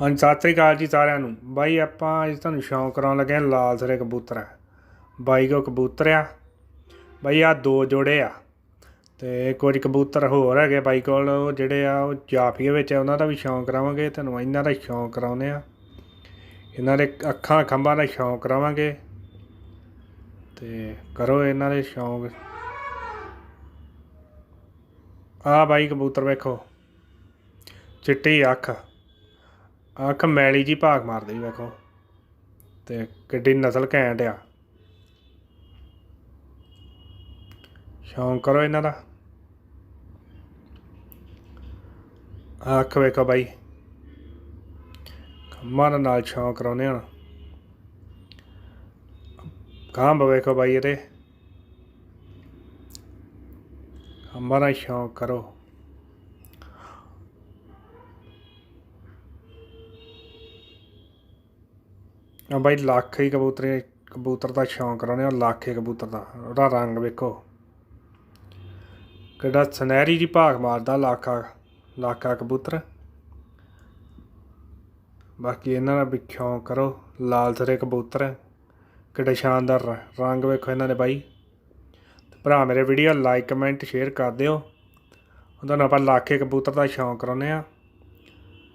ਹਾਂਜੀ, ਸਤਿ ਸ੍ਰੀ ਅਕਾਲ ਜੀ ਸਾਰਿਆਂ ਨੂੰ। ਬਾਈ, ਆਪਾਂ ਅੱਜ ਤੁਹਾਨੂੰ ਸ਼ੌਂਕ ਕਰਾਉਣ ਲੱਗੇ ਹਾਂ, ਲਾਲ ਸਰੇ ਕਬੂਤਰ ਹੈ। ਬਾਈ ਕੋ ਕਬੂਤਰ ਆ। ਬਾਈ ਆ ਦੋ ਜੋੜੇ ਆ। ਤੇ ਕੁਝ ਕਬੂਤਰ ਹੋਰ ਹੈਗੇ ਬਾਈ ਕੋਲ, ਉਹ ਜਿਹੜੇ ਆ, ਉਹ ਜਾਫੀਏ ਵਿੱਚ ਆ, ਉਹਨਾਂ ਦਾ ਵੀ ਸ਼ੌਂਕ ਕਰਾਵਾਂਗੇ। ਤੁਹਾਨੂੰ ਇਹਨਾਂ ਦਾ ਸ਼ੌਂਕ ਕਰਾਉਨੇ ਆ ਇਹਨਾਂ ਦੇ ਅੱਖਾਂ, ਖੰਭਾਂ ਦਾ ਸ਼ੌਂਕ ਕਰਾਵਾਂਗੇ। ਤੇ ਕਰੋ ਇਹਨਾਂ ਦੇ ਸ਼ੌਂਕ। ਆ ਬਾਈ ਕਬੂਤਰ ਵੇਖੋ। ਚਿੱਟੀ ਅੱਖ। ਅੱਖ ਮੈਲੀ ਜੀ ਭਾਗ ਮਾਰਦੀ ਵੇਖੋ। ਤੇ ਕਿੱਡੀ ਨਸਲ ਘੈਂਟ ਆ। ਸ਼ੌਂਕ ਕਰੋ ਇਹਨਾਂ ਦਾ। ਅੱਖ ਵੇਖੋ ਬਾਈ। ਖੰਮਾਂ ਦੇ ਨਾਲ ਸ਼ੌਂਕ ਕਰਾਉਨੇ ਹਨ ਖਾਂਬ ਵੇਖੋ ਬਾਈ ਇਹਦੇ। ਖੰਮਾਂ ਦਾ ਸ਼ੌਂਕ ਕਰੋ। ਬਾਈ, ਲੱਖ ਹੀ ਕਬੂਤਰ ਕਬੂਤਰ ਦਾ ਸ਼ੌਂਕ ਰਹਿੰਦੇ ਆ, ਲਾਖੇ ਕਬੂਤਰ ਦਾ। ਉਹਦਾ ਰੰਗ ਵੇਖੋ। ਕਿਹੜਾ ਸੁਨਹਿਰੀ ਜੀ ਭਾਗ ਮਾਰਦਾ, ਲਾਖਾ ਲਾਖਾ ਕਬੂਤਰ। ਬਾਕੀ ਇਹਨਾਂ ਦਾ ਵੀ ਸ਼ੌਂਕ ਕਰੋ, ਲਾਲ ਸਰੇ ਕਬੂਤਰ। ਕਿਹੜਾ ਸ਼ਾਨਦਾਰ ਰੰਗ ਵੇਖੋ ਇਹਨਾਂ ਦੇ ਬਾਈ। ਤੇ ਭਰਾ ਮੇਰੇ ਵੀਡੀਓ ਲਾਈਕ ਕਮੈਂਟ ਸ਼ੇਅਰ ਕਰ ਦਿਓ। ਉਹਨਾਂ ਨੂੰ ਆਪਾਂ ਲਾਖੇ ਕਬੂਤਰ ਦਾ ਸ਼ੌਂਕ ਕਰਾਉਨੇ ਆ।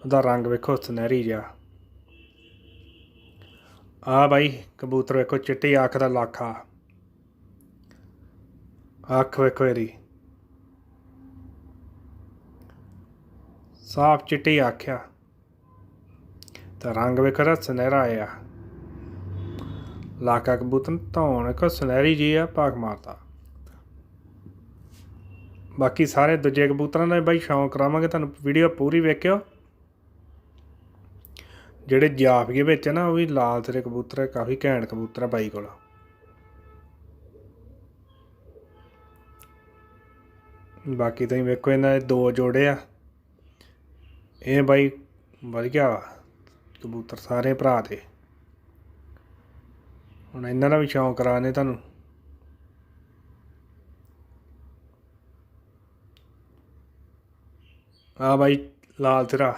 ਉਹਦਾ ਰੰਗ ਵੇਖੋ ਸੁਨਹਿਰੀ ਜਿਹਾ। ਆ ਬਾਈ, ਕਬੂਤਰ ਵੇਖੋ, ਚਿੱਟੀ ਅੱਖ ਦਾ ਲਾਖਾ। ਅੱਖ ਵੇਖੋ ਇਹਦੀ। ਸਾਫ਼ ਚਿੱਟੀ ਅੱਖ ਆ। ਤਾਂ ਰੰਗ ਵੇਖੋ ਦਾ ਸੁਨਹਿਰਾ ਆ ਲਾਕਾ ਕਬੂਤਰ ਧੌਣ ਕੋ ਸੁਨਹਿਰੀ ਜੀ ਆ, ਭਾਗ ਮਾਰਦਾ ਬਾਕੀ ਸਾਰੇ ਦੂਜੇ ਕਬੂਤਰਾਂ ਦਾ ਬਾਈ ਸ਼ੌਂਕ ਕਰਾਵਾਂਗੇ ਤੁਹਾਨੂੰ ਵੀਡੀਓ ਪੂਰੀ ਵੇਖਿਓ। ਜਿਹੜੇ ਜਾਫੀਏ ਵਿੱਚ ਆ ਨਾ ਉਹ ਵੀ ਲਾਲ ਤੇਰੇ ਕਬੂਤਰ ਆ, ਕਾਫੀ ਘੈਂਟ ਕਬੂਤਰ ਆ ਬਾਈ ਕੋਲ। ਬਾਕੀ ਤੁਸੀਂ ਵੇਖੋ ਇਹਨਾਂ ਦੇ ਦੋ ਜੋੜੇ ਆ। ਇਹ ਬਾਈ ਵਧੀਆ ਵਾ ਕਬੂਤਰ ਸਾਰੇ ਭਰਾ ਦੇ। ਹੁਣ ਇਹਨਾਂ ਦਾ ਵੀ ਸ਼ੌਂਕ ਕਰਾਣੇ ਤੁਹਾਨੂੰ। ਆ ਬਾਈ ਲਾਲ ਤੇਰਾ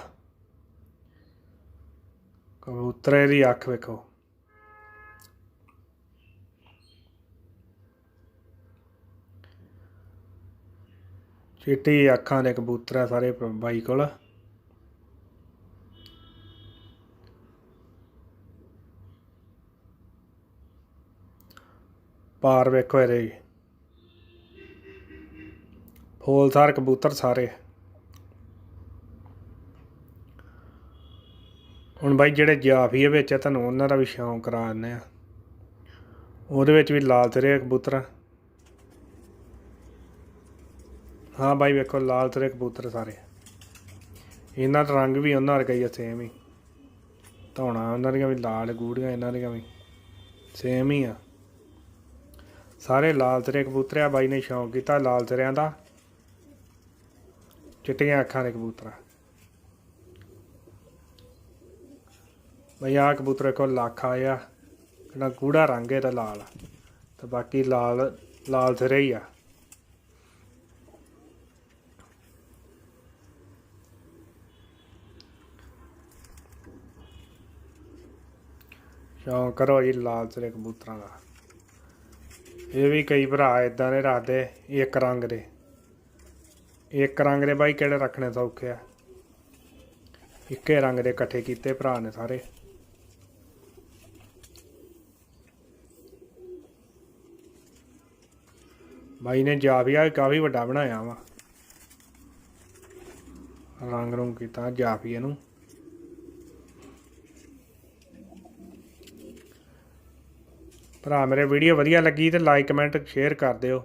ਕਬੂਤਰ ਦੀ ਅੱਖ ਵੇਖੋ ਚਿੱਟੀ ਅੱਖਾਂ ਦੇ ਕਬੂਤਰ ਆ ਸਾਰੇ ਬਾਈ ਕੋਲ ਪਾਰ ਵੇਖੋ ਇਹਦੇ ਫੋਲਸਾਰ ਕਬੂਤਰ ਸਾਰੇ ਹੁਣ ਬਾਈ ਜਿਹੜੇ ਜਾਫੀਏ ਵਿੱਚ ਆ ਤੁਹਾਨੂੰ ਉਹਨਾਂ ਦਾ ਵੀ ਸ਼ੌਂਕ ਕਰਾ ਦਿੰਦੇ ਆ। ਉਹਦੇ ਵਿੱਚ ਵੀ ਲਾਲ ਤੇਰੇ ਕਬੂਤਰ ਹਾਂ ਬਾਈ ਵੇਖੋ, ਲਾਲ ਤੇਰੇ ਕਬੂਤਰ ਸਾਰੇ। ਇਹਨਾਂ ਦਾ ਰੰਗ ਵੀ ਉਹਨਾਂ ਵਰਗਾ ਹੀ ਆ ਸੇਮ ਹੀ। ਧੌਣਾ ਉਹਨਾਂ ਦੀਆਂ ਵੀ, ਲਾਲ ਗੂੜੀਆਂ ਇਹਨਾਂ ਦੀਆਂ ਵੀ ਸੇਮ ਹੀ ਆ। ਸਾਰੇ ਲਾਲ ਤੇਰੇ ਕਬੂਤਰ ਆ, ਬਾਈ ਨੇ ਸ਼ੌਂਕ ਕੀਤਾ ਲਾਲ ਤੇਰਿਆਂ ਦਾ। ਚਿੱਟੀਆਂ ਅੱਖਾਂ ਦੇ ਕਬੂਤਰ ਬਈ ਆਹ ਕਬੂਤਰ ਕੋ ਲੱਖ ਆਇਆ ਕਿਹੜਾ ਗੂੜਾ ਰੰਗ ਇਹਦਾ ਲਾਲ। ਤੇ ਬਾਕੀ ਲਾਲ ਲਾਲ ਸਿਰੇ ਹੀ ਆ। ਸ਼ੌਂਕ ਕਰੋ ਜੀ ਲਾਲ ਸਿਰੇ ਕਬੂਤਰਾਂ ਦਾ। ਇਹ ਵੀ ਕਈ ਭਰਾ ਇਦਾਂ ਦੇ ਰੱਖਦੇ, ਇੱਕ ਰੰਗ ਦੇ। ਇੱਕ ਰੰਗ ਦੇ ਬਾਈ ਕਿਹੜੇ ਰੱਖਣੇ ਸੌਖੇ ਆ? ਇੱਕੇ ਰੰਗ ਦੇ ਇਕੱਠੇ ਕੀਤੇ ਭਰਾ ਨੇ ਸਾਰੇ। ਬਾਈ ਨੇ ਜਾਫੀਆ ਵੀ ਕਾਫੀ ਵੱਡਾ ਬਣਾਇਆ ਵਾ। ਰੰਗ ਰੰਗ ਕੀਤਾ ਜਾਫੀਏ ਨੂੰ। ਭਰਾ, ਮੇਰੇ ਵੀਡੀਓ ਵਧੀਆ ਲੱਗੀ ਤੇ ਲਾਈਕ ਕਮੈਂਟ ਸ਼ੇਅਰ ਕਰ ਦਿਓ।